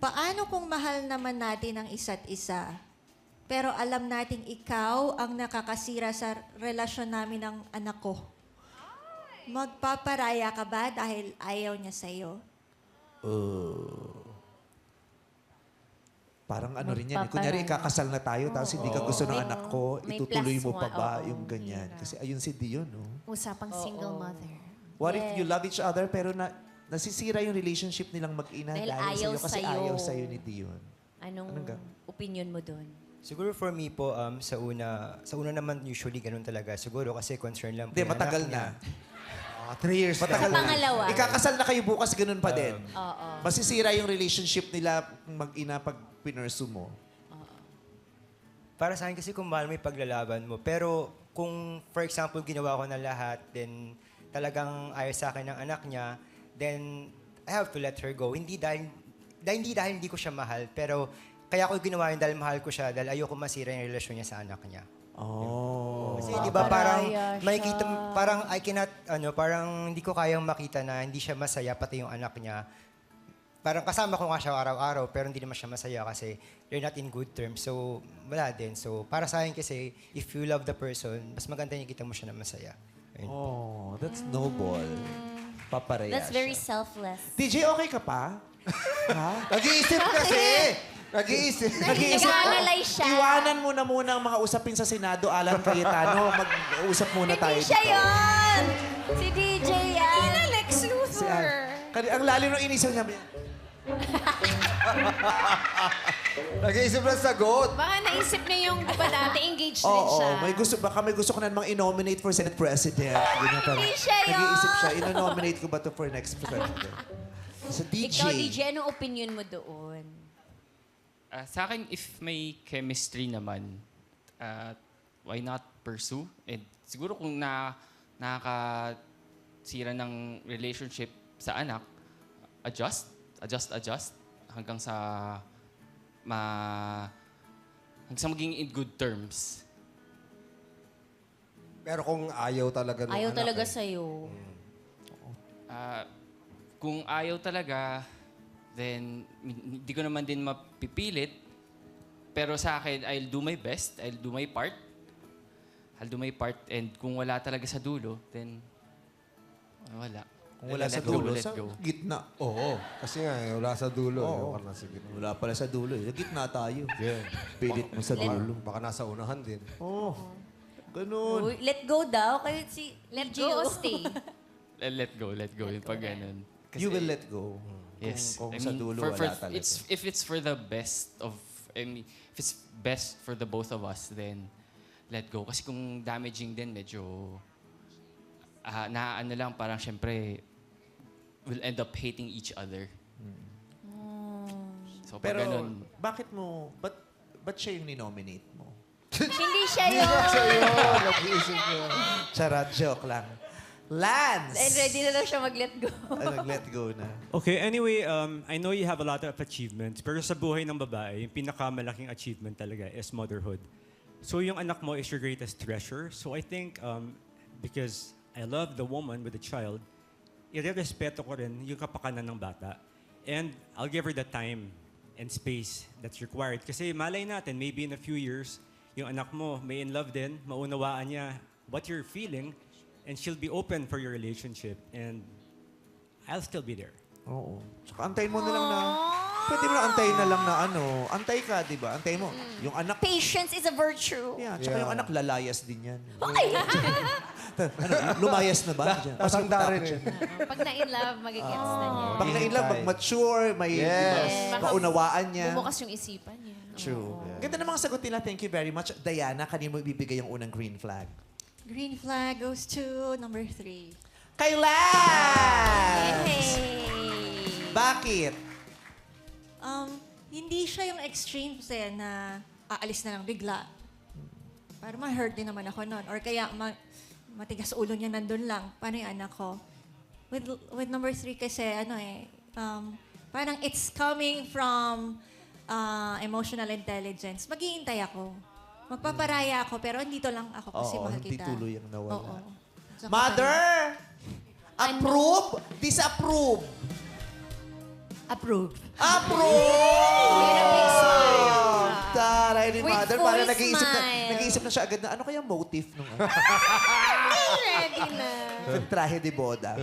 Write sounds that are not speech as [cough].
Paano kung mahal naman natin ang isa't isa? Pero alam nating ikaw ang nakakasira sa relasyon namin ng anak ko. Magpaparaya ka ba dahil ayaw niya sa'yo? Parang ano rin yan. eh. Kunyari, ikakasal na tayo, tapos hindi ka gusto ng May- anak ko, may itutuloy plus mo pa one, ba oo. yung ganyan? Kasi ayun si Dion, no? Usapang single mother. What if you love each other, pero na, nasisira yung relationship nilang mag-ina Dahil dahil, ayaw sa'yo kasi sa'yo. ayaw sa'yo ni Dion. Anong, Anong ga- opinion mo doon? Siguro for me po, um, sa una, sa una naman usually ganun talaga. Siguro kasi concern lang po Hindi, yung matagal anak na. [laughs] Ah, three years Matagal Sa pangalawa. Ikakasal na kayo bukas, ganun pa din. Oo. Masisira yung relationship nila mag-ina pag pinursu mo. Para sa akin kasi kung mahal mo yung paglalaban mo. Pero kung, for example, ginawa ko na lahat, then talagang ayaw sa akin ng anak niya, then I have to let her go. Hindi dahil, dahil hindi dahil hindi ko siya mahal, pero kaya ko ginawa yun dahil mahal ko siya, dahil ayoko masira yung relasyon niya sa anak niya. Oh. Kasi di ba parang Paparaya siya. makikita, parang I cannot, ano, parang hindi ko kayang makita na hindi siya masaya, pati yung anak niya. Parang kasama ko nga siya araw-araw, pero hindi naman siya masaya kasi you're not in good terms. So, wala din. So, para sa akin kasi, if you love the person, mas maganda yung kita mo siya na masaya. Ayun. Oh, that's noble. Papareha That's very siya. selfless. DJ, okay ka pa? [laughs] ha? Nag-iisip kasi. Nag-iisip. Nag-iisip Nag-analyze siya. Iwanan mo na muna ang mga usapin sa Senado, Alan Cayetano. Mag-usap muna tayo Hindi siya yun! Si DJ yan! Lex Si Luthor! Al- Kani- ang lalim ng inisip niya. [laughs] Nag-iisip ng sagot. Baka naisip niya yung, di ba dati, engaged Oo, rin siya. may gusto, baka may gusto ko na namang i-nominate for Senate President. Ganyan parang, Hindi siya yun. Nag-iisip siya, ino-nominate ko ba to for next President? Sa DJ. Ikaw, DJ, anong opinion mo doon? Ah, sa akin, if may chemistry naman, ah, why not pursue? And siguro kung na nakakasira ng relationship sa anak, adjust, adjust, adjust, hanggang sa ma hanggang sa maging in good terms. Pero kung ayaw talaga ng Ayaw anak talaga eh. sa'yo. Ah, kung ayaw talaga, then hindi ko naman din mapipilit. Pero sa akin, I'll do my best. I'll do my part. I'll do my part. And kung wala talaga sa dulo, then wala. Kung wala sa dulo, sa gitna. Oo. Kasi nga, eh, wala sa dulo. Oo. Ayaw ka na sa gitna. Wala pala sa dulo. eh. Sa gitna tayo. Yeah. Pilit mo sa dulo. baka nasa unahan din. Oh, ganun. Uy, let go daw. Kayo si Let go stay? [laughs] Eh, Let go, let go. Yung pag ganun. Kasi- You will let go. Yes. Kung, kung I sa mean, dulo for- for- wala talaga. It's, if it's for the best of, I mean, if it's best for the both of us, then let go. Kasi kung damaging din, medyo, ah na ano lang, parang syempre, we'll end up hating each other. So, pag Pero, ganun, bakit mo, ba't, ba't siya yung ninominate mo? [laughs] Hindi siya yun. Nag-iisip niya. Charot, joke lang. Lance! And ready na daw siya mag-let go. Ay, nag-let go na. Okay, anyway, um, I know you have a lot of achievements, pero sa buhay ng babae, yung pinakamalaking achievement talaga is motherhood. So yung anak mo is your greatest treasure. So I think, um, because I love the woman with the child, irerespeto ko rin yung kapakanan ng bata. And I'll give her the time and space that's required. Kasi malay natin, maybe in a few years, yung anak mo may in love din, maunawaan niya what you're feeling, and she'll be open for your relationship. And I'll still be there. Oo. Tsaka antayin mo na lang na, pwede mo na antayin na lang na ano, antay ka, di ba? Antayin mo. Yung anak, Patience is a virtue. yeah, tsaka Yeah. yung anak, lalayas din yan. Okay. [laughs] ano, lumayas na ba? Diyan. Tatanda rin eh. siya. Pag na-in love, magigets na niya. Pag nailang, mag-mature, may Yes. mas maunawaan niya. Bumukas yung isipan niya. True. Ganda ng mga sagot nila. Thank you very much. Diana, kanino mo ibibigay yung unang green flag? Green flag goes to number three. Kay Lance! Hey. Bakit? Um, hindi siya yung extremes eh, na aalis na lang bigla. Para ma-hurt din naman ako noon. Or kaya ma- matigas ulo niya nandun lang. Paano yung anak ko? With, with number three kasi, ano eh, um, parang it's coming from uh, emotional intelligence. Maghihintay ako. Magpaparaya ako, pero andito lang ako kasi Oo, mahal hindi kita. tuloy ang nawala. Oo. Sa Mother! Approve? Disapprove? Approve. Approve! Taray ni With mother. full Parang nag-iisip na, smile. nag-iisip na siya agad na ano kaya motive nung Ready [laughs] Regina. Traje de boda.